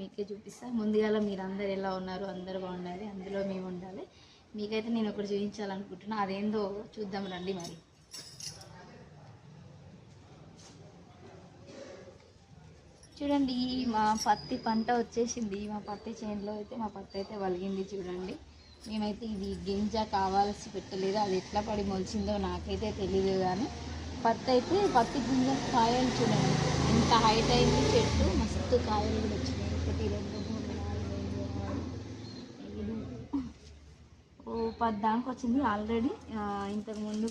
మీకే చూపిస్తాను ముందుగా మీరు అందరు ఎలా ఉన్నారు? అందరూ బాగుండాలి. అందులో మేము ఉండాలి. మీకైతే నేను ఒకటి చూపించాలనుకుంటున్నా. అదేందో చూద్దాం రండి మరి. చూడండి మా పత్తి పంట వచ్చేసింది. మా పత్తి చేనులో అయితే మా పత్తి అయితే వలిగింది చూడండి. మేమైతే ఇది గింజ కావాల్సి పెట్టలేదు. అది ఎట్లా పడి మొలిచిందో నాకైతే తెలియదు కానీ పత్తి అయితే పత్తి గింజ కాయలు చూడండి. ఇంత హైట్ అయింది చెట్టు. మస్తు కాయలు కూడా వచ్చినాయి. ఒకటి రెండు మూడు నాలుగు ఐదు ఆరు ఏడు. ఓ పది దానికి వచ్చింది ఆల్రెడీ ఇంతకుముందు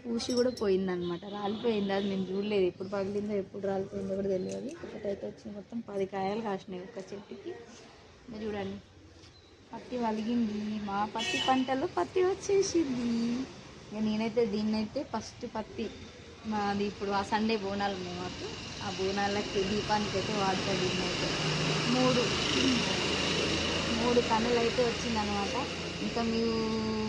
పూసి కూడా పోయిందనమాట రాలిపోయింది. అది మేము చూడలేదు. ఎప్పుడు పగిలిందో ఎప్పుడు రాలిపోయిందో కూడా తెలియదు. ఒకటైతే వచ్చింది మొత్తం పది కాయలు కాసినాయి ఒక చెట్టుకి. మీరు చూడండి. పత్తి వలిగింది. మా పత్తి పంటలో పత్తి వచ్చేసింది. ఇక నేనైతే దీన్నైతే ఫస్ట్ పత్తి. మాది ఇప్పుడు ఆ సండే బోనాలు ఉన్నాయి మాకు. ఆ బోనాలకి దీపానికి అయితే వాడతా అయితే. మూడు. మూడు కన్నులు అయితే వచ్చిందనమాట ఇంకా మీ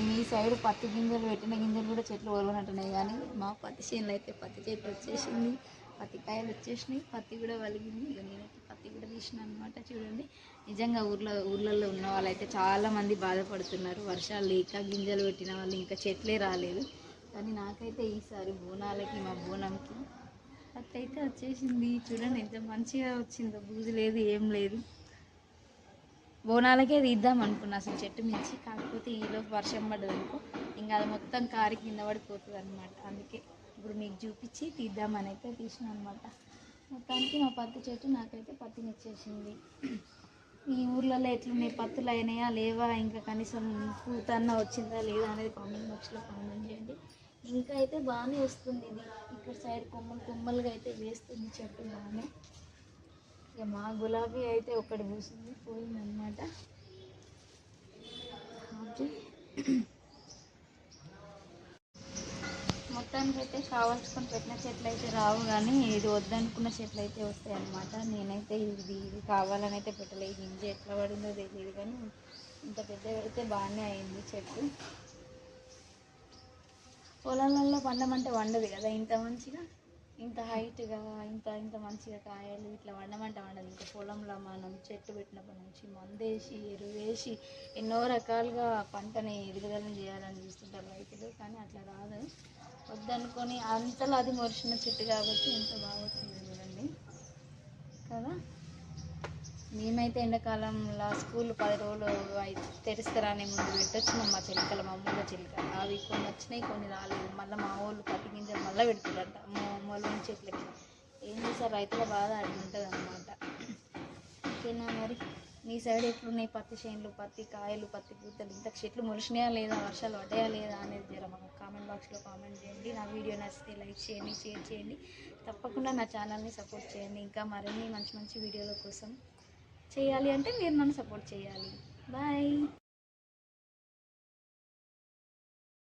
మీ సైడ్ పత్తి గింజలు పెట్టిన గింజలు కూడా చెట్లు వలవనట్టున్నాయి కానీ మా పత్తి చేనులు అయితే పత్తి చెట్టు వచ్చేసింది. పత్తి కాయలు వచ్చేసినాయి. పత్తి కూడా వలిగింది. ఇక నేనైతే పత్తి కూడా తీసిన అనమాట చూడండి. నిజంగా ఊర్లో ఊర్లలో ఉన్న వాళ్ళైతే చాలామంది బాధపడుతున్నారు. వర్షాలు లేక గింజలు పెట్టిన వాళ్ళు ఇంకా చెట్లే రాలేదు. కానీ నాకైతే ఈసారి బోనాలకి మా బోనంకి పత్తి అయితే వచ్చేసింది. చూడండి ఎంత మంచిగా వచ్చిందో. బూజు లేదు ఏం లేదు. బోనాలకే తీద్దాం అనుకున్నా అసలు చెట్టు మించి. కాకపోతే ఈలోపు వర్షం పడ్డది అనుకో. ఇంకా అది మొత్తం కారి కింద పడిపోతుంది అనమాట అందుకే ఇప్పుడు మీకు చూపించి తీద్దామని అయితే తీసిన అనమాట మొత్తానికి మా పత్తి చెట్టు నాకైతే పత్తిని ఇచ్చేసింది ఈ ఊర్లలో ఎట్లున్నాయి? పత్తులు అయినాయా? లేవా? ఇంకా కనీసం పూతన్న వచ్చిందా? లేదా? అనేది కామెంట్ బాక్స్లో కామెంట్ ఇంకా అయితే బాగానే వస్తుంది ఇది. ఇక్కడ సైడ్ కొమ్మలు కొమ్మలుగా అయితే వేస్తుంది చెట్టు బాగానే ఇక మా గులాబీ అయితే ఒకటి పూసింది పోయిందనమాట ఓకే. మొత్తానికి అయితే కావాల్సుకొని పెట్టిన చెట్లు అయితే రావు కానీ ఇది వద్దనుకున్న చెట్లు అయితే వస్తాయి అన్నమాట నేనైతే ఇది ఇది కావాలని అయితే పెట్టలేదు. గింజ ఎట్లా పడిందో తెలియదు కానీ ఇంత పెద్దగా అయితే బాగానే అయింది చెట్టు. పొలాలలో పండమంటే వండదు కదా. ఇంత మంచిగా ఇంత హైట్గా ఇంత ఇంత మంచిగా కాయలు ఇట్లా వండమంటే వండదు ఇంకా పొలంలో మనం చెట్టు పెట్టినప్పటి నుంచి మందేసి ఎరువేసి ఎన్నో రకాలుగా పంటని ఎదుగుదలని చేయాలని చూస్తుంటారు రైతులు. కానీ అట్లా రాదు. వద్దనుకొని అంతలో అది మొరిచిన చెట్టు కాబట్టి ఎంత బాగా వచ్చింది చూడండి. కదా? మేమైతే ఎండాకాలంలో స్కూల్ పది రోజులు తెరిస్తారని ముందు పెట్టొచ్చినాం మా చిలుకల మా అమ్మల చిలుక అవి కొన్ని వచ్చినాయి కొన్ని రాలేదు. మళ్ళీ మా వాళ్ళు పత్తి గింజలు మళ్ళీ పెడుతురంట. మా అమ్మల చెట్లకి ఏం చేస్తారు రైతుల బాధ అడిగి ఉంటుంది అనమాట ఓకేనా మరి. మీ సైడ్ ఎట్లున్నాయి పత్తి చేనులు పత్తి కాయలు పత్తి పూతలు? ఇంత చెట్లు మొలిచినాయా లేదా? వర్షాలు పడ్డాయా లేదా అనేది జర మాకు కామెంట్ బాక్స్లో కామెంట్ చేయండి. నా వీడియో నచ్చితే లైక్ చేయండి షేర్ చేయండి. తప్పకుండా నా ఛానల్ని సపోర్ట్ చేయండి. ఇంకా మరిన్ని మంచి మంచి వీడియోల కోసం చేయాలి అంటే మీరు నన్ను సపోర్ట్ చేయాలి. బాయ్